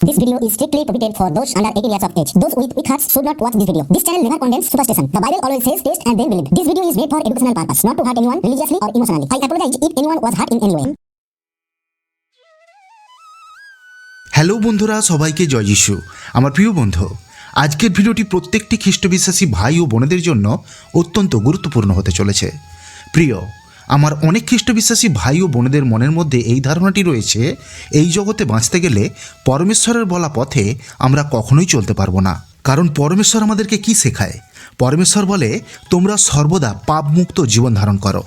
This video is strictly prohibited for those under 18 years of age. Those with weak hearts should not watch this video. This channel never condemns superstition. The Bible always says taste and then believe. This video is made for educational purpose, not to hurt anyone religiously or emotionally. I apologize if anyone was hurt in any way. Hello বন্ধুরা সবাইকে জয় যিশু আমার প্রিয় বন্ধু আজকের ভিডিওটি প্রত্যেকটি খ্রিস্টবিশ্বাসী ভাই ও বোনেদের জন্য অত্যন্ত গুরুত্বপূর্ণ হতে চলেছে প্রিয় আমার অনেক খ্রিস্ট বিশ্বাসী ভাই ও বোনেদের মনের মধ্যে এই ধারণাটি রয়েছে, এই জগতে বাঁচতে গেলে পরমেশ্বরের বলা পথে আমরা কখনোই চলতে পারব না। কারণ পরমেশ্বর আমাদেরকে কি শেখায়? পরমেশ্বর বলে, তোমরা সর্বদা পাপমুক্ত জীবন ধারণ করো।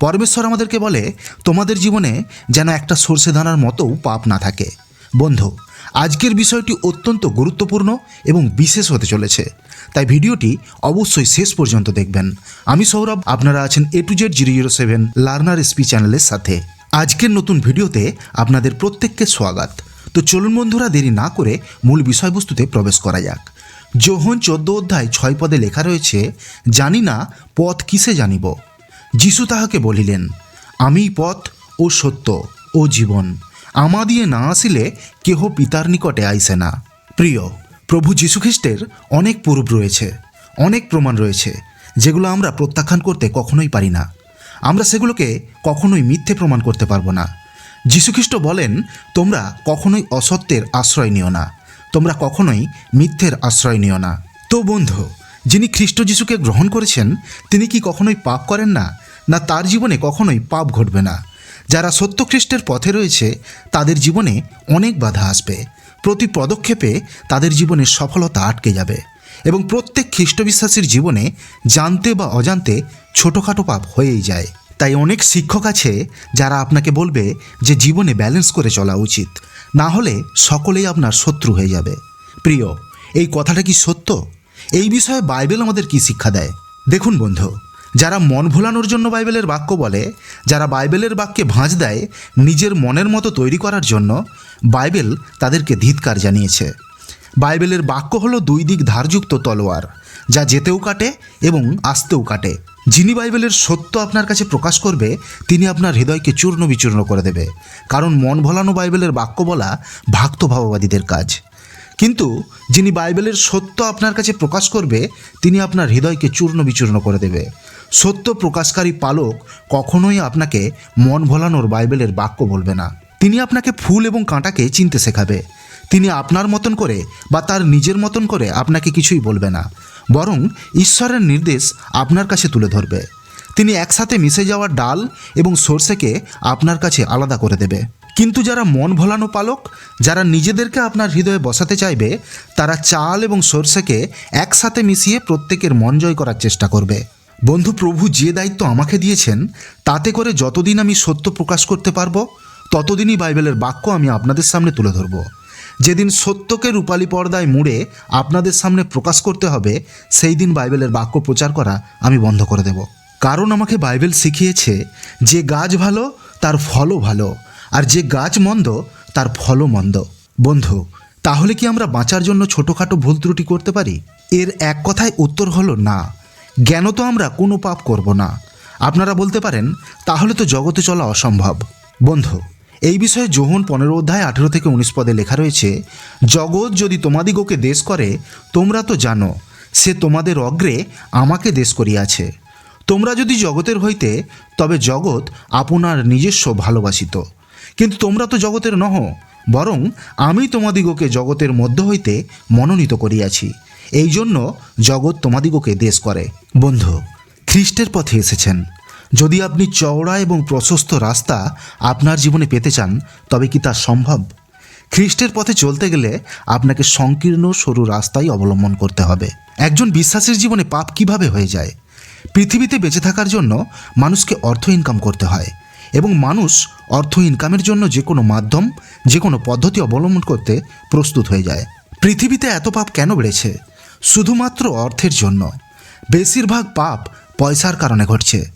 পরমেশ্বর আমাদেরকে বলে, তোমাদের জীবনে যেন একটা সর্ষে দানার মতো পাপ না থাকে। বন্ধু, আজকের বিষয়টি অত্যন্ত গুরুত্বপূর্ণ এবং বিশেষ হতে চলেছে। তাই ভিডিওটি অবশ্যই শেষ পর্যন্ত দেখবেন। আমি সৌরভ, আপনারা আছেন A to Z zero zero seven learner SP চ্যানেলের সাথে। আজকের নতুন ভিডিওতে আপনাদের প্রত্যেককে স্বাগত। তো চলুন বন্ধুরা, দেরি না করে মূল বিষয়বস্তুতে প্রবেশ করা যাক। যোহন চোদ্দ অধ্যায় ছয় পদে লেখা রয়েছে, জানি না পথ কিসে জানিব। যিশু তাহাকে বলিলেন, আমিই পথ ও সত্য ও জীবন। আমা দিয়ে না আসিলে কেহ পিতার নিকটে আইসে না। প্রিয়, প্রভু যীশুখ্রিস্টের অনেক পূর্ব রয়েছে, অনেক প্রমাণ রয়েছে, যেগুলো আমরা প্রত্যাখ্যান করতে কখনোই পারি না। আমরা সেগুলোকে কখনোই মিথ্যে প্রমাণ করতে পারব না। যীশুখ্রিস্ট বলেন, তোমরা কখনোই অসত্যের আশ্রয় নিও না। তোমরা কখনোই মিথ্যের আশ্রয় নিও না। তো বন্ধু, যিনি খ্রিস্ট যিশুকে গ্রহণ করেছেন, তিনি কি কখনোই পাপ করেন না? না তার জীবনে কখনোই পাপ ঘটবে না। যারা সত্য খ্রিস্টের পথে রয়েছে, তাদের জীবনে অনেক বাধা আসবে। প্রতি পদক্ষেপে তাদের জীবনের সফলতা আটকে যাবে এবং প্রত্যেক খ্রিস্টবিশ্বাসীর জীবনে জানতে বা অজান্তে ছোটোখাটো পাপ হয়েই যায়। তাই অনেক শিক্ষক আছে যারা আপনাকে বলবে যে জীবনে ব্যালেন্স করে চলা উচিত, না হলে সকলেই আপনার শত্রু হয়ে যাবে। প্রিয়, এই কথাটা কি সত্য? এই বিষয়ে বাইবেল আমাদের কি শিক্ষা দেয়? দেখুন বন্ধু যারা মন ভোলানোর জন্য বাইবেলের বাক্য বলে, যারা বাইবেলের বাক্যে ভাঁজ দেয় নিজের মনের মতো তৈরি করার জন্য, বাইবেল তাদেরকে ধিৎকার জানিয়েছে। বাইবেলের বাক্য হলো দুই দিক ধারযুক্ত তলোয়ার, যা যেতেও কাটে এবং আসতেও কাটে। যিনি বাইবেলের সত্য আপনার কাছে প্রকাশ করবে, তিনি আপনার হৃদয়কে চূর্ণ বিচূর্ণ করে দেবে। কারণ মন ভোলানো বাইবেলের বাক্য বলা ভাক্ত ভাববাদীদের কাজ। কিন্তু যিনি বাইবেলের সত্য আপনার কাছে প্রকাশ করবে, তিনি আপনার হৃদয়কে চূর্ণ বিচূর্ণ করে দেবে। সত্য প্রকাশকারী পালক কখনোই আপনাকে মন ভোলানোর বাইবেলের বাক্য বলবে না। তিনি আপনাকে ফুল এবং কাঁটাকে চিনতে শেখাবে। তিনি আপনার মতন করে বা তার নিজের মতন করে আপনাকে কিছুই বলবে না। বরং ঈশ্বরের নির্দেশ আপনার কাছে তুলে ধরবে। তিনি একসাথে মিশে যাওয়া ডাল এবং সর্ষেকে আপনার কাছে আলাদা করে দেবে। কিন্তু যারা মন ভোলানো পালক, যারা নিজেদেরকে আপনার হৃদয়ে বসাতে চাইবে, তারা চাল এবং সর্ষেকে একসাথে মিশিয়ে প্রত্যেকের মন জয় করার চেষ্টা করবে। বন্ধু প্রভু যে দায়িত্ব আমাকে দিয়েছেন, তাতে করে যতদিন আমি সত্য প্রকাশ করতে পারব, ততদিনই বাইবেলের বাক্য আমি আপনাদের সামনে তুলে ধরব। যেদিন সত্যকে রূপালী পর্দায় মুড়ে আপনাদের সামনে প্রকাশ করতে হবে, সেই দিন বাইবেলের বাক্য প্রচার করা আমি বন্ধ করে দেব। কারণ আমাকে বাইবেল শিখিয়েছে যে গাছ ভালো, তার ফলও ভালো, আর যে গাছ মন্দ, তার ফলও মন্দ। বন্ধু, তাহলে কি আমরা বাঁচার জন্য ছোটোখাটো ভুল ত্রুটি করতে পারি? এর এক কথায় উত্তর হলো না। জ্ঞান তো আমরা কোনো পাপ করব না? আপনারা বলতে পারেন, তাহলে তো জগতে চলা অসম্ভব। বন্ধু, এই বিষয়ে যোহন পনেরো অধ্যায় আঠেরো থেকে উনিশ পদে লেখা রয়েছে, জগৎ যদি তোমাদিগকে দেশ করে, তোমরা তো জানো, সে তোমাদের অগ্রে আমাকে দেশ করিয়াছে। তোমরা যদি জগতের হইতে, তবে জগৎ আপনার নিজস্ব ভালোবাসিত। কিন্তু তোমরা তো জগতের নহ, বরং আমি তোমাদিগকে জগতের মধ্য হইতে মনোনীত করিয়াছি। এই জন্য জগৎ তোমাদিগকে দেশ করে। বন্ধু, খ্রিস্টের পথে এসেছেন। যদি আপনি চওড়া এবং প্রশস্ত রাস্তা আপনার জীবনে পেতে চান, তবে কি তা সম্ভব? খ্রিস্টের পথে চলতে গেলে আপনাকে সংকীর্ণ সরু রাস্তাই অবলম্বন করতে হবে। একজন বিশ্বাসীর জীবনে পাপ কীভাবে হয়ে যায়? পৃথিবীতে বেঁচে থাকার জন্য মানুষকে অর্থ ইনকাম করতে হয় এবং মানুষ অর্থ ইনকামের জন্য যে কোনো মাধ্যম, যে কোনো পদ্ধতি অবলম্বন করতে প্রস্তুত হয়ে যায়। পৃথিবীতে এত পাপ কেন বেড়েছে? শুধুমাত্র অর্থের জন্য। বেশিরভাগ পাপ পয়সার কারণে ঘটছে।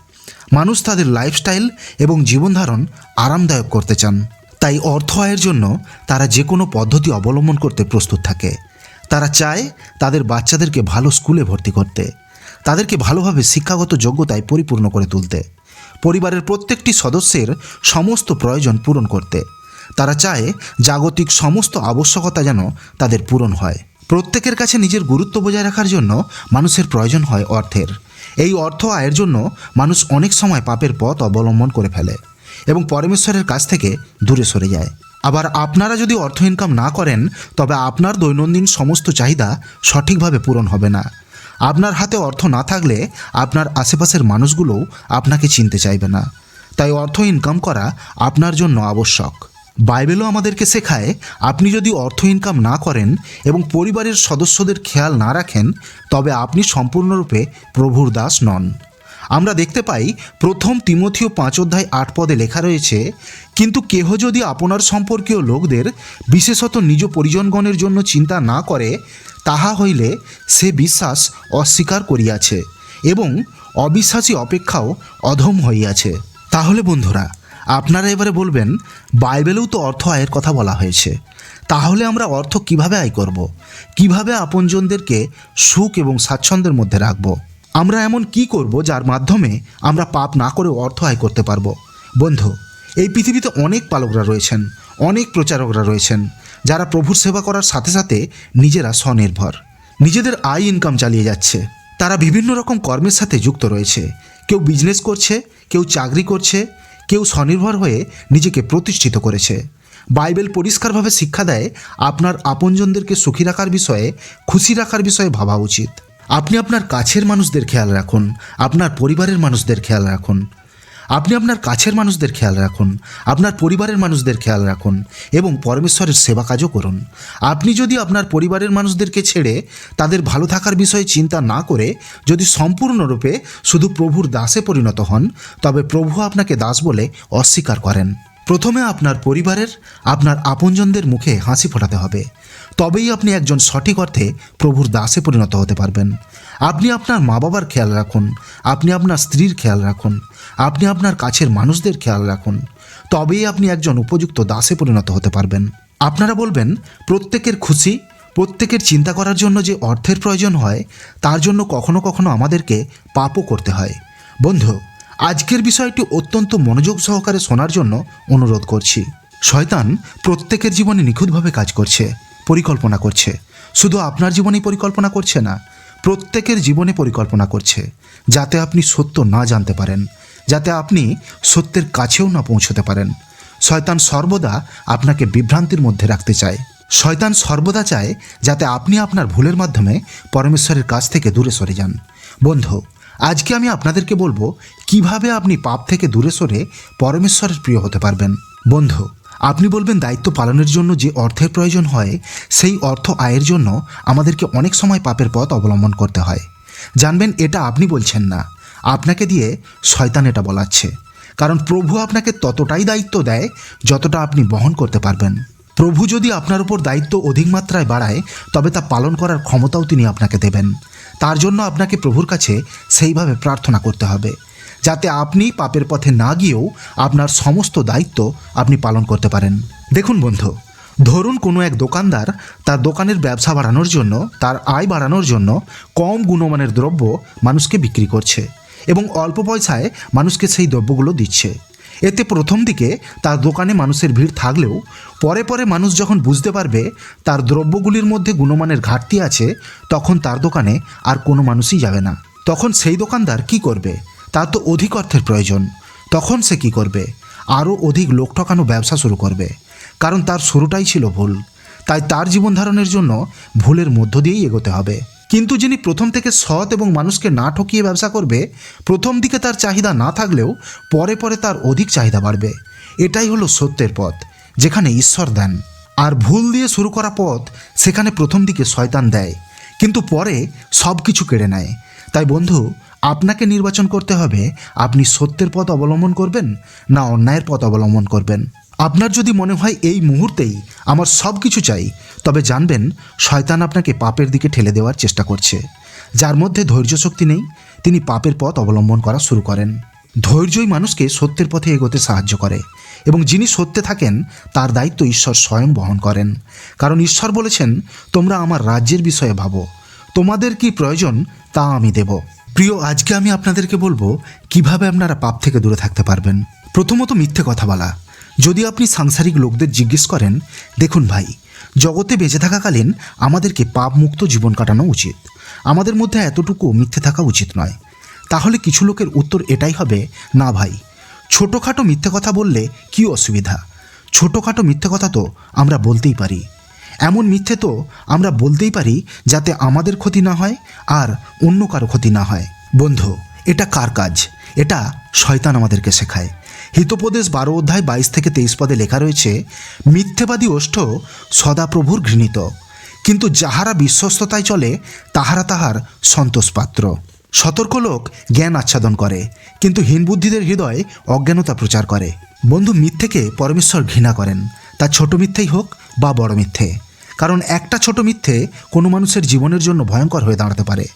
মানুষ তাদের লাইফস্টাইল এবং জীবনধারণ আরামদায়ক করতে চান। তাই অর্থ আয়ের জন্য তারা যে কোনো পদ্ধতি অবলম্বন করতে প্রস্তুত থাকে। তারা চায় তাদের বাচ্চাদেরকে ভালো স্কুলে ভর্তি করতে। তাদেরকে ভালোভাবে শিক্ষাগত যোগ্যতায় পরিপূর্ণ করে তুলতে। পরিবারের প্রত্যেকটি সদস্যের সমস্ত প্রয়োজন পূরণ করতে। তারা চায় জাগতিক সমস্ত আবশ্যকতা যেন তাদের পূরণ হয়। প্রত্যেকের কাছে নিজের গুরুত্ব বজায় রাখার জন্য মানুষের প্রয়োজন হয় অর্থের। এই অর্থ আয়ের জন্য মানুষ অনেক সময় পাপের পথ অবলম্বন করে ফেলে এবং পরমেশ্বরের কাছ থেকে দূরে সরে যায়। আবার আপনারা যদি অর্থ ইনকাম না করেন, তবে আপনার দৈনন্দিন সমস্ত চাহিদা সঠিকভাবে পূরণ হবে না। আপনার হাতে অর্থ না থাকলে আপনার আশেপাশের মানুষগুলোও আপনাকে চিনতে চাইবে না। তাই অর্থ ইনকাম করা আপনার জন্য আবশ্যক। বাইবেলও আমাদেরকে শেখায়, আপনি যদি অর্থ ইনকাম না করেন এবং পরিবারের সদস্যদের খেয়াল না রাখেন, তবে আপনি সম্পূর্ণরূপে প্রভুর দাস নন। আমরা দেখতে পাই, প্রথম তিমথীয় পাঁচ অধ্যায় আট পদে লেখা রয়েছে, কিন্তু কেহ যদি আপনার সম্পর্কীয় লোকদের, বিশেষত নিজ পরিজনগণের জন্য চিন্তা না করে, তাহা হইলে সে বিশ্বাস অস্বীকার করিয়াছে এবং অবিশ্বাসী অপেক্ষাও অধম হইয়াছে। তাহলে বন্ধুরা আপনারা এবারে বলবেন, বাইবেলেও তো অর্থ আয়ের কথা বলা হয়েছে। তাহলে আমরা অর্থ কীভাবে আয় করব? কীভাবে আপনজনদেরকে সুখ এবং স্বাচ্ছন্দ্যের মধ্যে রাখব? আমরা এমন কি করব যার মাধ্যমে আমরা পাপ না করে অর্থ আয় করতে পারব? বন্ধু, এই পৃথিবীতে অনেক পালকরা রয়েছেন, অনেক প্রচারকরা রয়েছেন, যারা প্রভুর সেবা করার সাথে সাথে নিজেরা স্বনির্ভর। নিজেদের আয় ইনকাম চালিয়ে যাচ্ছে। তারা বিভিন্ন রকম কর্মের সাথে যুক্ত রয়েছে। কেউ বিজনেস করছে, কেউ চাকরি করছে কেউ স্বনির্ভর হয়ে নিজেকে প্রতিষ্ঠিত করেছে। বাইবেল পরিষ্কারভাবে শিক্ষা দেয়, আপনার আপনজনদেরকে সুখী রাখার বিষয়ে, খুশি রাখার বিষয়ে ভাবা উচিত। আপনি আপনার কাছের মানুষদের খেয়াল রাখুন, আপনার পরিবারের মানুষদের খেয়াল রাখুন। আপনি আপনার কাছের মানুষদের খেয়াল রাখুন, আপনার পরিবারের মানুষদের খেয়াল রাখুন এবং পরমেশ্বরের সেবা কাজও করুন। আপনি যদি আপনার পরিবারের মানুষদেরকে ছেড়ে তাদের ভালো থাকার বিষয়ে চিন্তা না করে যদি সম্পূর্ণরূপে শুধু প্রভুর দাসে পরিণত হন, তবে প্রভু আপনাকে দাস বলে অস্বীকার করেন। প্রথমে আপনার পরিবারের, আপনার আপনজনদের মুখে হাসি ফোটাতে হবে। তবেই আপনি একজন সঠিক অর্থে প্রভুর দাসে পরিণত হতে পারবেন। আপনি আপনার মা বাবার খেয়াল রাখুন, আপনি আপনার স্ত্রীর খেয়াল রাখুন আপনি আপনার কাছের মানুষদের খেয়াল রাখুন। তবেই আপনি একজন উপযুক্ত দাসে পরিণত হতে পারবেন। আপনারা বলবেন, প্রত্যেকের খুশি, প্রত্যেকের চিন্তা করার জন্য যে অর্থের প্রয়োজন হয়, তার জন্য কখনো কখনো আমাদেরকে পাপও করতে হয়। বন্ধু, আজকের বিষয়টি অত্যন্ত মনোযোগ সহকারে শোনার জন্য অনুরোধ করছি। শয়তান প্রত্যেকের জীবনে নিখুঁতভাবে কাজ করছে, পরিকল্পনা করছে। শুধু আপনার জীবনেই পরিকল্পনা করছে না, প্রত্যেকের জীবনে পরিকল্পনা করছে, যাতে আপনি সত্য না জানতে পারেন। যাতে আপনি সত্যের কাছেও না পৌঁছতে পারেন। শয়তান সর্বদা আপনাকে বিভ্রান্তির মধ্যে রাখতে চায়। শয়তান সর্বদা চায় যাতে আপনি আপনার ভুলের মাধ্যমে পরমেশ্বরের কাছ থেকে দূরে সরে যান। বন্ধু, আজকে আমি আপনাদেরকে বলব কীভাবে আপনি পাপ থেকে দূরে সরে পরমেশ্বরের প্রিয় হতে পারবেন। বন্ধু, আপনি বলবেন দায়িত্ব পালনের জন্য যে অর্থের প্রয়োজন হয়, সেই অর্থ আয়ের জন্য আমাদেরকে অনেক সময় পাপের পথ অবলম্বন করতে হয়। জানবেন, এটা আপনি বলছেন না। আপনাকে দিয়ে শয়তান এটা বলাচ্ছে। কারণ প্রভু আপনাকে ততটাই দায়িত্ব দেয় যতটা আপনি বহন করতে পারবেন। প্রভু যদি আপনার উপর দায়িত্ব অধিক মাত্রায় বাড়ায়, তবে তা পালন করার ক্ষমতাও তিনি আপনাকে দেবেন। তার জন্য আপনাকে প্রভুর কাছে সেইভাবে প্রার্থনা করতে হবে, যাতে আপনি পাপের পথে না গিয়েও আপনার সমস্ত দায়িত্ব আপনি পালন করতে পারেন। দেখুন বন্ধু, ধরুন কোনো এক দোকানদার তার দোকানের ব্যবসা বাড়ানোর জন্য, তার আয় বাড়ানোর জন্য কম গুণমানের দ্রব্য মানুষকে বিক্রি করছে। এবং অল্প পয়সায় মানুষকে সেই দ্রব্যগুলো দিচ্ছে। এতে প্রথম দিকে তার দোকানে মানুষের ভিড় থাকলেও পরে পরে মানুষ যখন বুঝতে পারবে তার দ্রব্যগুলির মধ্যে গুণমানের ঘাটতি আছে, তখন তার দোকানে আর কোনো মানুষই যাবে না। তখন সেই দোকানদার কি করবে? তার তো অধিক অর্থের প্রয়োজন। তখন সে কি করবে? আরও অধিক লোক ঠকানো ব্যবসা শুরু করবে। কারণ তার শুরুটাই ছিল ভুল। তাই তার জীবন ধারণের জন্য ভুলের মধ্য দিয়েই এগোতে হবে। কিন্তু যিনি প্রথম থেকে সৎ এবং মানুষকে না ঠকিয়ে ব্যবসা করবে, প্রথম দিকে তার চাহিদা না থাকলেও পরে পরে তার অধিক চাহিদা বাড়বে। এটাই হলো সত্যের পথ, যেখানে ঈশ্বর দেন। আর ভুল দিয়ে শুরু করা পথ, সেখানে প্রথম দিকে শয়তান দেয়। কিন্তু পরে সব কিছু কেড়ে নেয়। তাই বন্ধু, আপনাকে নির্বাচন করতে হবে, আপনি সত্যের পথ অবলম্বন করবেন না অন্যায়ের পথ অবলম্বন করবেন। আপনার যদি মনে হয় এই মুহূর্তেই আমার সব কিছু চাই, তবে জানবেন শয়তান আপনাকে পাপের দিকে ঠেলে দেওয়ার চেষ্টা করছে। যার মধ্যে ধৈর্য শক্তি নেই, তিনি পাপের পথ অবলম্বন করা শুরু করেন। ধৈর্যই মানুষকে সত্যের পথে এগোতে সাহায্য করে এবং যিনি সত্যে থাকেন, তার দায়িত্ব ঈশ্বর স্বয়ং বহন করেন। কারণ ঈশ্বর বলেছেন, তোমরা আমার রাজ্যের বিষয়ে ভাবো। তোমাদের কি প্রয়োজন, তা আমি দেব। প্রিয়, আজকে আমি আপনাদেরকে বলব, কীভাবে আপনারা পাপ থেকে দূরে থাকতে পারবেন। প্রথমত মিথ্যে কথা বলা। যদি আপনি সাংসারিক লোকদের জিজ্ঞেস করেন, দেখুন ভাই, জগতে বেঁচে থাকাকালীন আমাদেরকে পাপ মুক্ত জীবন কাটানো উচিত। আমাদের মধ্যে এতটুকু মিথ্যে থাকা উচিত নয়। তাহলে কিছু লোকের উত্তর এটাই হবে, না ভাই, ছোটোখাটো মিথ্যে কথা বললে কী অসুবিধা? ছোটোখাটো মিথ্যে কথা তো আমরা বলতেই পারি। এমন মিথ্যে তো আমরা বলতেই পারি যাতে আমাদের ক্ষতি না হয় আর অন্য কারও ক্ষতি না হয়। বন্ধু, এটা কার কাজ? এটা শয়তান আমাদেরকে শেখায়। হিতোপদেশ বারো অধ্যায় বাইশ থেকে তেইশ পদে লেখা রয়েছে, মিথ্যেবাদী ওষ্ঠ সদাপ্রভুর ঘৃণিত, কিন্তু যাহারা বিশ্বস্ততায় চলে, তাহারা তাহার সন্তোষপাত্র। সতর্ক লোক জ্ঞান আচ্ছাদন করে, কিন্তু হীনবুদ্ধিদের হৃদয় অজ্ঞানতা প্রচার করে। বন্ধু মিথ্যেকে পরমেশ্বর ঘৃণা করেন, তা ছোট মিথ্যেই হোক বা বড় মিথ্যে। কারণ একটা ছোট মিথ্যে কোনো মানুষের জীবনের জন্য ভয়ঙ্কর হয়ে দাঁড়াতে পারে।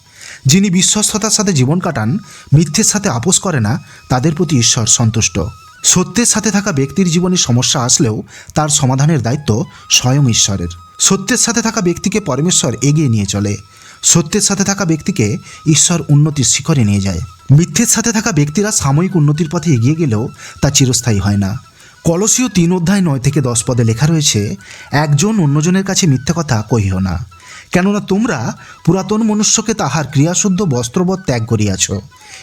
যিনি বিশ্বস্ততার সাথে জীবন কাটান, মিথ্যের সাথে আপোষ করে না, তাদের প্রতি ঈশ্বর সন্তুষ্ট। সত্যের সাথে থাকা ব্যক্তির জীবনে সমস্যা আসলেও তার সমাধানের দায়িত্ব স্বয়ং ঈশ্বরের। সত্যের সাথে থাকা ব্যক্তিকে পরমেশ্বর এগিয়ে নিয়ে চলে। সত্যের সাথে থাকা ব্যক্তিকে ঈশ্বর উন্নতির শিখরে নিয়ে যায়। মিথ্যের সাথে থাকা ব্যক্তিরা সাময়িক উন্নতির পথে এগিয়ে গেলেও তা চিরস্থায়ী হয় না। কলসীয় তিন অধ্যায় নয় থেকে দশ পদে লেখা রয়েছে, একজন অন্যজনের কাছে মিথ্যা কথা কহিও না। কেননা তোমরা পুরাতন মনুষ্যকে তাহার ক্রিয়াশুদ্ধ বস্ত্রবৎ ত্যাগ করিয়াছ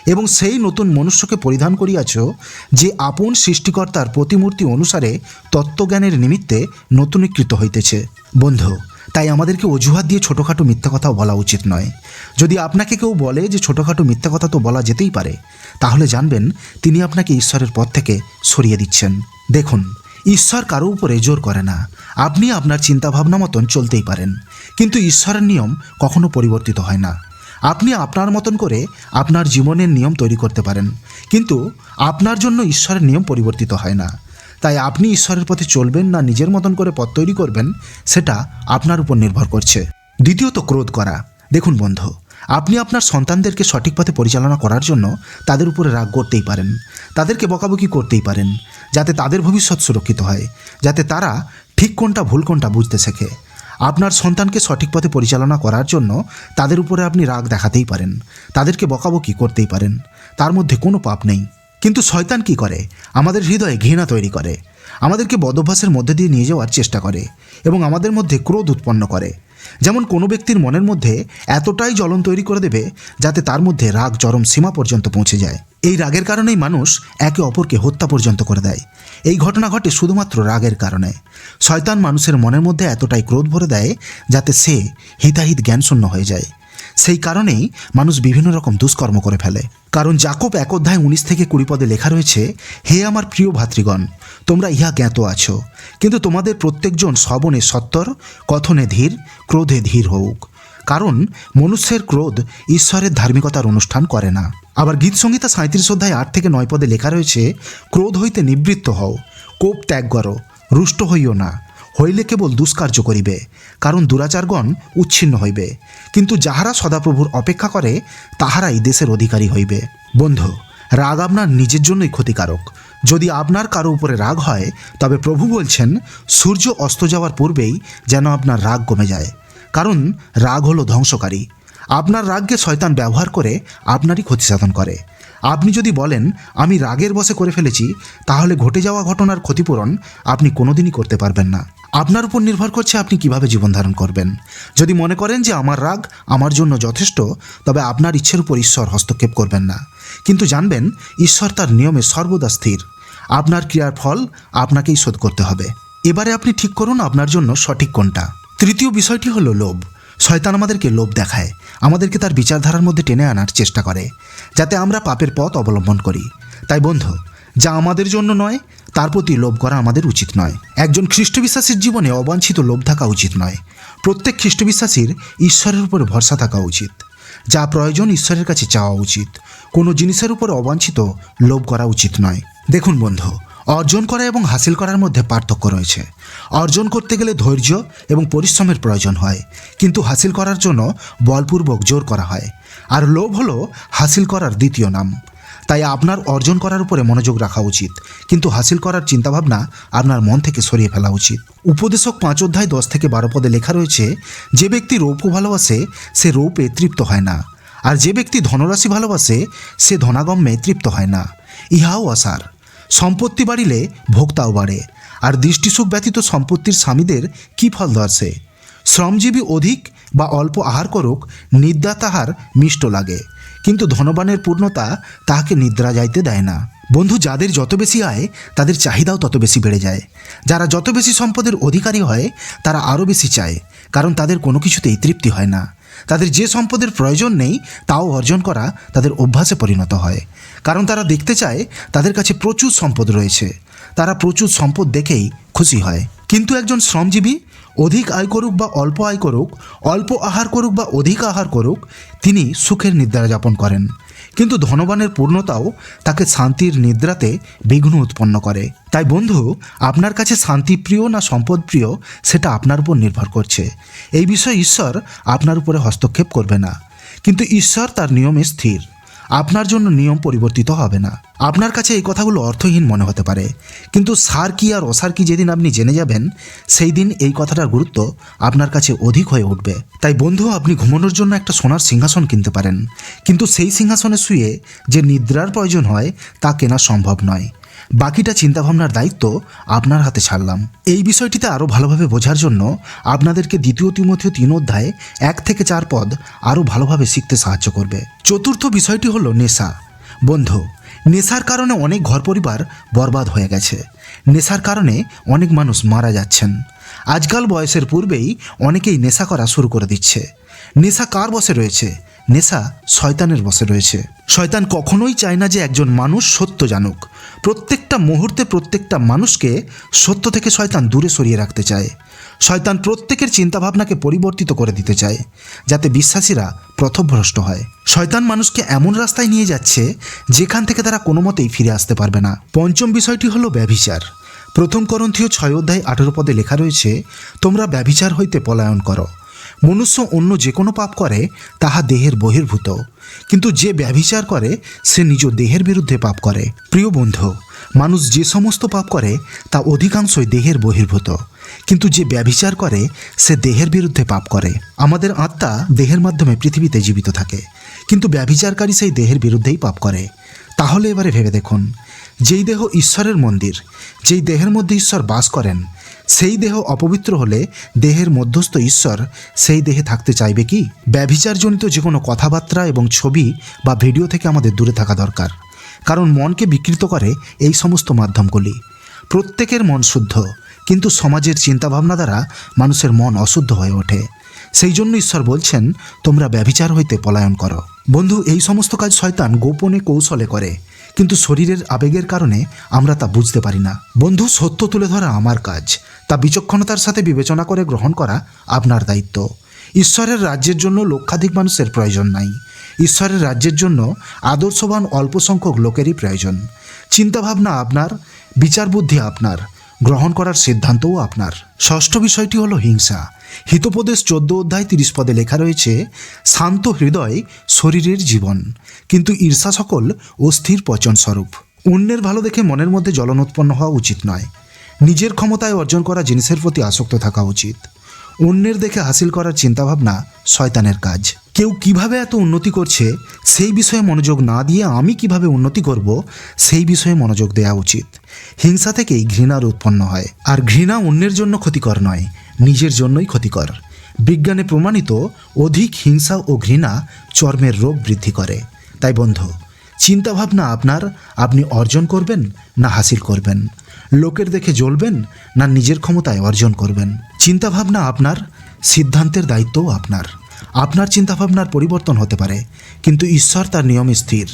এবং সেই নতুন মনুষ্যকে পরিধান করিয়াছ যে আপন সৃষ্টিকর্তার প্রতিমূর্তি অনুসারে তত্ত্বজ্ঞানের নিমিত্তে নতুনীকৃত হইতেছে। বন্ধু তাই আমাদেরকে অজুহাত দিয়ে ছোটোখাটো মিথ্যা কথাও বলা উচিত নয়। যদি আপনাকে কেউ বলে যে ছোটোখাটো মিথ্যা কথা তো বলা যেতেই পারে, তাহলে জানবেন তিনি আপনাকে ঈশ্বরের পথ থেকে সরিয়ে দিচ্ছেন। দেখুন, ঈশ্বর কারও উপরে জোর করে না। আপনি আপনার চিন্তাভাবনা মতন চলতেই পারেন। কিন্তু ঈশ্বরের নিয়ম কখনো পরিবর্তিত হয় না। আপনি আপনার মতন করে আপনার জীবনের নিয়ম তৈরি করতে পারেন। কিন্তু আপনার জন্য ঈশ্বরের নিয়ম পরিবর্তিত হয় না। তাই আপনি ঈশ্বরের পথে চলবেন না, নিজের মতন করে পথ তৈরি করবেন, সেটা আপনার উপর নির্ভর করছে। দ্বিতীয়ত ক্রোধ করা। দেখুন বন্ধু, আপনি আপনার সন্তানদেরকে সঠিক পথে পরিচালনা করার জন্য তাদের উপরে রাগ করতেই পারেন, তাদেরকে বকাবকি করতেই পারেন, যাতে তাদের ভবিষ্যৎ সুরক্ষিত হয়, যাতে তারা ঠিক কোনটা ভুল কোনটা বুঝতে শেখে। আপনার সন্তানকে সঠিক পথে পরিচালনা করার জন্য তাদের উপরে আপনি রাগ দেখাতেই পারেন, তাদেরকে বকাবকি করতেই পারেন, তার মধ্যে কোনো পাপ নেই। কিন্তু শয়তান কি করে? আমাদের হৃদয়ে ঘৃণা তৈরি করে। আমাদেরকে বদভ্যাসের মধ্যে দিয়ে নিয়ে যাওয়ার চেষ্টা করে এবং আমাদের মধ্যে ক্রোধ উৎপন্ন করে। যেমন কোনো ব্যক্তির মনের মধ্যে এতটাই জ্বলন তৈরি করে দেবে যাতে তার মধ্যে রাগ চরম সীমা পর্যন্ত পৌঁছে যায়। এই রাগের কারণেই মানুষ একে অপরকে হত্যা পর্যন্ত করে দেয়। এই ঘটনা ঘটে শুধুমাত্র রাগের কারণে। শয়তান মানুষের মনের মধ্যে এতটাই ক্রোধ ভরে দেয় যাতে সে হিতাহিত জ্ঞানশূন্য হয়ে যায়। সেই কারণেই মানুষ বিভিন্ন রকম দুষ্কর্ম করে ফেলে। কারণ জাকব এক অধ্যায় উনিশ থেকে কুড়ি পদে লেখা রয়েছে, হে আমার প্রিয় ভাতৃগণ, তোমরা ইহা জ্ঞাত আছো। কিন্তু তোমাদের প্রত্যেকজন শ্রবণে সত্তর, কথনে ধীর, ক্রোধে ধীর হোক কারণ মনুষ্যের ক্রোধ ঈশ্বরের ধার্মিকতার অনুষ্ঠান করে না। আবার গীত সংহিতা সাঁত্রিশ অধ্যায় আট থেকে নয় পদে লেখা রয়েছে, ক্রোধ হইতে নিবৃত্ত হও, কোপ ত্যাগ করো, রুষ্ট হইও না। হইলে কেবল দুষ্কার্য করিবে, কারণ দুরাচারগণ উচ্ছিন্ন হইবে। কিন্তু যাহারা সদাপ্রভুর অপেক্ষা করে, তাহারাই দেশের অধিকারী হইবে। বন্ধু, রাগ আপনার নিজের জন্যই ক্ষতিকারক। যদি আপনার কারও উপরে রাগ হয়, তবে প্রভু বলছেন, সূর্য অস্ত যাওয়ার পূর্বেই যেন আপনার রাগ কমে যায়। কারণ রাগ হলো ধ্বংসকারী। আপনার রাগকে শয়তান ব্যবহার করে আপনারই ক্ষতি সাধন করে। আপনি যদি বলেন, আমি রাগের বসে করে ফেলেছি, তাহলে ঘটে যাওয়া ঘটনার ক্ষতিপূরণ আপনি কোনোদিনই করতে পারবেন না। আপনার উপর নির্ভর করছে আপনি কীভাবে জীবন ধারণ করবেন। যদি মনে করেন যে আমার রাগ আমার জন্য যথেষ্ট, তবে আপনার ইচ্ছের উপর ঈশ্বর হস্তক্ষেপ করবেন না। কিন্তু জানবেন, ঈশ্বর তার নিয়মে সর্বদা স্থির। আপনার ক্রিয়ার ফল আপনাকেই শোধ করতে হবে। এবারে আপনি ঠিক করুন আপনার জন্য সঠিক কোনটা। তৃতীয় বিষয়টি হলো লোভ। শয়তান আমাদেরকে লোভ দেখায়, আমাদেরকে তার বিচারধারার মধ্যে টেনে আনার চেষ্টা করে, যাতে আমরা পাপের পথ অবলম্বন করি। তাই বন্ধু, যা আমাদের জন্য নয়, তার প্রতি লোভ করা আমাদের উচিত নয়। একজন খ্রিস্টবিশ্বাসীর জীবনে অবাঞ্ছিত লোভ থাকা উচিত নয়। প্রত্যেক খ্রিস্টবিশ্বাসীর ঈশ্বরের উপরে ভরসা থাকা উচিত। যা প্রয়োজন ঈশ্বরের কাছে চাওয়া উচিত। কোনো জিনিসের উপর অবাঞ্ছিত লোভ করা উচিত নয়। দেখুন বন্ধু অর্জন করা এবং হাসিল করার মধ্যে পার্থক্য রয়েছে। অর্জন করতে গেলে ধৈর্য এবং পরিশ্রমের প্রয়োজন হয়, কিন্তু হাসিল করার জন্য বলপূর্বক জোর করা হয়। আর লোভ হলো হাসিল করার দ্বিতীয় নাম। তাই আপনার অর্জন করার উপরে মনোযোগ রাখা উচিত, কিন্তু হাসিল করার চিন্তাভাবনা আপনার মন থেকে সরিয়ে ফেলা উচিত। উপদেশক পাঁচ অধ্যায় দশ থেকে বারো পদে লেখা রয়েছে, যে ব্যক্তি রৌপ্য ভালোবাসে, সে রৌপে তৃপ্ত হয় না। আর যে ব্যক্তি ধনরাশি ভালোবাসে, সে ধনাগম্যে তৃপ্ত হয় না। ইহাও আসার সম্পত্তি বাড়িলে ভোক্তাও বাড়ে। আর দৃষ্টিসুখ ব্যতীত সম্পত্তির স্বামীদের কি ফল ধরছে? শ্রমজীবী অধিক বা অল্প আহার করুক, নিদ্রা তাহার মিষ্ট লাগে। কিন্তু ধনবানের পূর্ণতা তাহাকে নিদ্রা যাইতে দেয় না। বন্ধু, যাদের যত বেশি আয়, তাদের চাহিদাও তত বেশি বেড়ে যায়। যারা যত বেশি সম্পদের অধিকারী হয়, তারা আরও বেশি চায়, কারণ তাদের কোনো কিছুতেই তৃপ্তি হয় না। তাদের যে সম্পদের প্রয়োজন নেই, তাও অর্জন করা তাদের অভ্যাসে পরিণত হয়। কারণ তারা দেখতে চায় তাদের কাছে প্রচুর সম্পদ রয়েছে। তারা প্রচুর সম্পদ দেখেই খুশি হয়। কিন্তু একজন শ্রমজীবী অধিক আয় করুক বা অল্প আয় করুক, অল্প আহার করুক বা অধিক আহার করুক, তিনি সুখের নিদ্রা যাপন করেন। কিন্তু ধনবানের পূর্ণতাও তাকে শান্তির নিদ্রাতে বিঘ্ন উৎপন্ন করে। তাই বন্ধু, আপনার কাছে শান্তিপ্রিয় না সম্পদপ্রিয় সেটা আপনার উপর নির্ভর করছে। এই বিষয়ে ঈশ্বর আপনার উপরে হস্তক্ষেপ করবে না। কিন্তু ঈশ্বর তার নিয়মে স্থির। আপনার জন্য নিয়ম পরিবর্তিত হবে না। আপনার কাছে এই কথাগুলো অর্থহীন মনে হতে পারে। কিন্তু সার কি আর অসার কি যেদিন আপনি জেনে যাবেন, সেই দিন এই কথাটার গুরুত্ব আপনার কাছে অধিক হয়ে উঠবে। তাই বন্ধু, আপনি ঘুমানোর জন্য একটা সোনার সিংহাসন কিনতে পারেন। কিন্তু সেই সিংহাসনে শুয়ে যে নিদ্রার প্রয়োজন হয়, তা কেনা সম্ভব নয়। বাকিটা চিন্তাভাবনার দায়িত্ব আপনার হাতে ছাড়লাম। এই বিষয়টিতে আরও ভালোভাবে বোঝার জন্য আপনাদেরকে দ্বিতীয় তিমথীয় তিন অধ্যায়ে এক থেকে চার পদ আরও ভালোভাবে শিখতে সাহায্য করবে। চতুর্থ বিষয়টি হলো নেশা। বন্ধু, নেশার কারণে অনেক ঘর পরিবার বরবাদ হয়ে গেছে। নেশার কারণে অনেক মানুষ মারা যাচ্ছেন। আজকাল বয়সের পূর্বেই অনেকেই নেশা করা শুরু করে দিচ্ছে। নেশা কার বসে রয়েছে? নেশা শয়তানের বসে রয়েছে। শয়তান কখনোই চায় না যে একজন মানুষ সত্য জানুক। প্রত্যেকটা মুহূর্তে প্রত্যেকটা মানুষকে সত্য থেকে শয়তান দূরে সরিয়ে রাখতে চায়। শয়তান প্রত্যেকের চিন্তাভাবনাকে পরিবর্তিত করে দিতে চায়, যাতে বিশ্বাসীরা প্রথভ্রষ্ট হয়। শয়তান মানুষকে এমন রাস্তায় নিয়ে যাচ্ছে, যেখান থেকে তারা কোনো মতেই ফিরে আসতে পারবে না। পঞ্চম বিষয়টি হলো ব্যভিচার। প্রথম করন্থীয় ছয় অধ্যায় আঠেরো পদে লেখা রয়েছে, তোমরা ব্যভিচার হইতে পলায়ন করো। মনুষ্য অন্য যে কোনো পাপ করে, তাহা দেহের বহির্ভূত। কিন্তু যে ব্যভিচার করে, সে নিজ দেহের বিরুদ্ধে পাপ করে। প্রিয় বন্ধু, মানুষ যে সমস্ত পাপ করে, তা অধিকাংশই দেহের বহির্ভূত। কিন্তু যে ব্যভিচার করে, সে দেহের বিরুদ্ধে পাপ করে। আমাদের আত্মা দেহের মাধ্যমে পৃথিবীতে জীবিত থাকে। কিন্তু ব্যভিচারকারী সেই দেহের বিরুদ্ধেই পাপ করে। তাহলে এবারে ভেবে দেখুন, যেই দেহ ঈশ্বরের মন্দির, যেই দেহের মধ্যে ঈশ্বর বাস করেন সেই দেহ অপবিত্র হলে দেহের মধ্যস্থ ঈশ্বর সেই দেহে থাকতে চাইবে কি? ব্যভিচারজনিত যে কোনো কথাবার্তা এবং ছবি বা ভিডিও থেকে আমাদের দূরে থাকা দরকার। কারণ মনকে বিকৃত করে এই সমস্ত মাধ্যমগুলি। প্রত্যেকের মন শুদ্ধ, কিন্তু সমাজের চিন্তাভাবনা দ্বারা মানুষের মন অশুদ্ধ হয়ে ওঠে। সেই জন্য ঈশ্বর বলছেন, তোমরা ব্যভিচার হইতে পলায়ন করো। বন্ধু, এই সমস্ত কাজ শয়তান গোপনে কৌশলে করে। কিন্তু শরীরের আবেগের কারণে আমরা তা বুঝতে পারি না। বন্ধু, সত্য তুলে ধরা আমার কাজ। তা বিচক্ষণতার সাথে বিবেচনা করে গ্রহণ করা আপনার দায়িত্ব। ঈশ্বরের রাজ্যের জন্য লক্ষাধিক মানুষের প্রয়োজন নাই। ঈশ্বরের রাজ্যের জন্য আদর্শবান অল্প সংখ্যক লোকেরই প্রয়োজন। চিন্তাভাবনা আপনার বিচার বুদ্ধি আপনার, গ্রহণ করার সিদ্ধান্তও আপনার। ষষ্ঠ বিষয়টি হলো হিংসা। হিতোপদেশ চোদ্দ অধ্যায় তিরিশ পদে লেখা রয়েছে, শান্ত হৃদয় শরীরের জীবন, কিন্তু ঈর্ষা সকল অস্থির পচন স্বরূপ। অন্যের ভালো দেখে মনের মধ্যে জ্বলন উৎপন্ন হওয়া উচিত নয়। নিজের ক্ষমতায় অর্জন করা জিনিসের প্রতি আসক্ত থাকা উচিত। অন্যের দেখে হাসিল করার চিন্তাভাবনা শয়তানের কাজ। কেউ কীভাবে এত উন্নতি করছে, সেই বিষয়ে মনোযোগ না দিয়ে আমি কীভাবে উন্নতি করব, সেই বিষয়ে মনোযোগ দেওয়া উচিত। হিংসা থেকেই ঘৃণার উৎপন্ন হয়, আর ঘৃণা অন্যের জন্য ক্ষতিকর নয়। নিজের জন্যই ক্ষতিকর। বিজ্ঞানে প্রমাণিত অধিক হিংসা ও ঘৃণা চর্মের রোগ বৃদ্ধি করে। তাই বন্ধু, চিন্তাভাবনা আপনার, আপনি অর্জন করবেন না হাসিল করবেন। লোকের দেখে জ্বলবেন না নিজের ক্ষমতায় অর্জন করবেন। চিন্তাভাবনা আপনার, সিদ্ধান্তের দায়িত্বও আপনার। আপনার চিন্তাভাবনার পরিবর্তন হতে পারে, কিন্তু ঈশ্বর তার নিয়মে স্থির।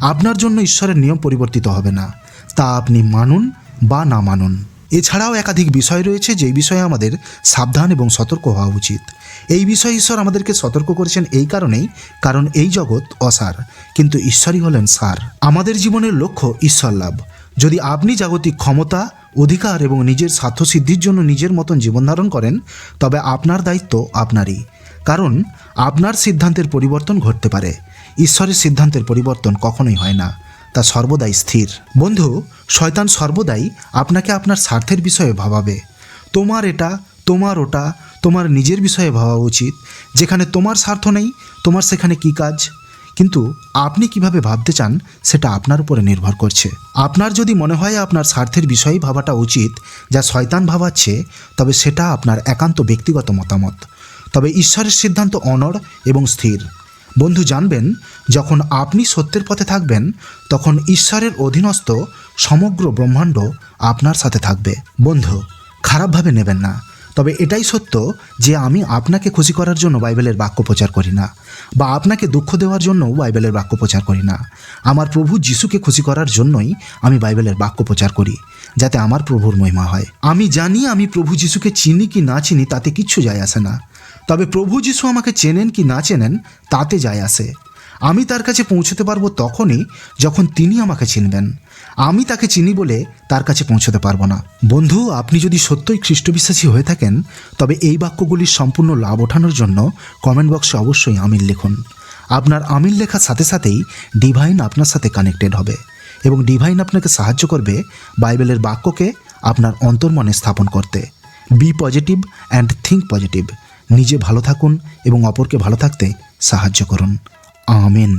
আপনার জন্য ঈশ্বরের নিয়ম পরিবর্তিত হবে না। তা আপনি মানুন বা না মানুন। এছাড়াও একাধিক বিষয় রয়েছে যেই বিষয়ে আমাদের সাবধান এবং সতর্ক হওয়া উচিত। এই বিষয়ে ঈশ্বর আমাদেরকে সতর্ক করেছেন এই কারণেই, কারণ এই জগৎ অসার, কিন্তু ঈশ্বরই হলেন সার। আমাদের জীবনের লক্ষ্য ঈশ্বর লাভ। যদি আপনি জাগতিক ক্ষমতা, অধিকার এবং নিজের স্বার্থসিদ্ধির জন্য নিজের মতন জীবনধারণ করেন, তবে আপনার দায়িত্ব আপনারই। কারণ, আপনার সিদ্ধান্তের পরিবর্তন ঘটতে পারে। ঈশ্বরের সিদ্ধান্তের পরিবর্তন কখনোই হয় না। তা সর্বদাই স্থির। বন্ধু, শয়তান সর্বদাই আপনাকে আপনার স্বার্থের বিষয়ে ভাবাবে। তোমার এটা, তোমার ওটা, তোমার নিজের বিষয়ে ভাবা উচিত। যেখানে তোমার স্বার্থ নেই, তোমার সেখানে কি কাজ? কিন্তু আপনি কীভাবে ভাবতে চান, সেটা আপনার উপরে নির্ভর করছে। আপনার যদি মনে হয় আপনার স্বার্থের বিষয়েই ভাবাটা উচিত, যা শয়তান ভাবাচ্ছে, তবে সেটা আপনার একান্ত ব্যক্তিগত মতামত। তবে ঈশ্বরের সিদ্ধান্ত অনড় এবং স্থির। বন্ধু জানবেন, যখন আপনি সত্যের পথে থাকবেন, তখন ঈশ্বরের অধীনস্থ সমগ্র ব্রহ্মাণ্ড আপনার সাথে থাকবে। বন্ধু, খারাপভাবে নেবেন না। তবে এটাই সত্য যে আমি আপনাকে খুশি করার জন্য বাইবেলের বাক্য প্রচার করি না, বা আপনাকে দুঃখ দেওয়ার জন্য বাইবেলের বাক্য প্রচার করি না। আমার প্রভু যিশুকে খুশি করার জন্যই আমি বাইবেলের বাক্য প্রচার করি, যাতে আমার প্রভুর মহিমা হয়। আমি জানি আমি প্রভু যিশুকে চিনি কি না চিনি, তাতে কিচ্ছু যায় আসে না। তবে প্রভু যিশু আমাকে চেনেন কি না চেনেন, তাতে যায় আসে। আমি তার কাছে পৌঁছতে পারব তখনই যখন তিনি আমাকে চিনবেন। আমি তাকে চিনি বলে তার কাছে পৌঁছতে পারব না। বন্ধু, আপনি যদি সত্যই খ্রিস্টবিশ্বাসী হয়ে থাকেন, তবে এই বাক্যগুলির সম্পূর্ণ লাভ ওঠানোর জন্য কমেন্ট বক্সে অবশ্যই আমিল লিখুন। আপনার আমিল লেখার সাথে সাথেই ডিভাইন আপনার সাথে কানেক্টেড হবে এবং ডিভাইন আপনাকে সাহায্য করবে বাইবেলের বাক্যকে আপনার অন্তর্মনে স্থাপন করতে। Be positive and think positive. নিজে ভালো থাকুন এবং অপরকে ভালো থাকতে সাহায্য করুন। আমেন।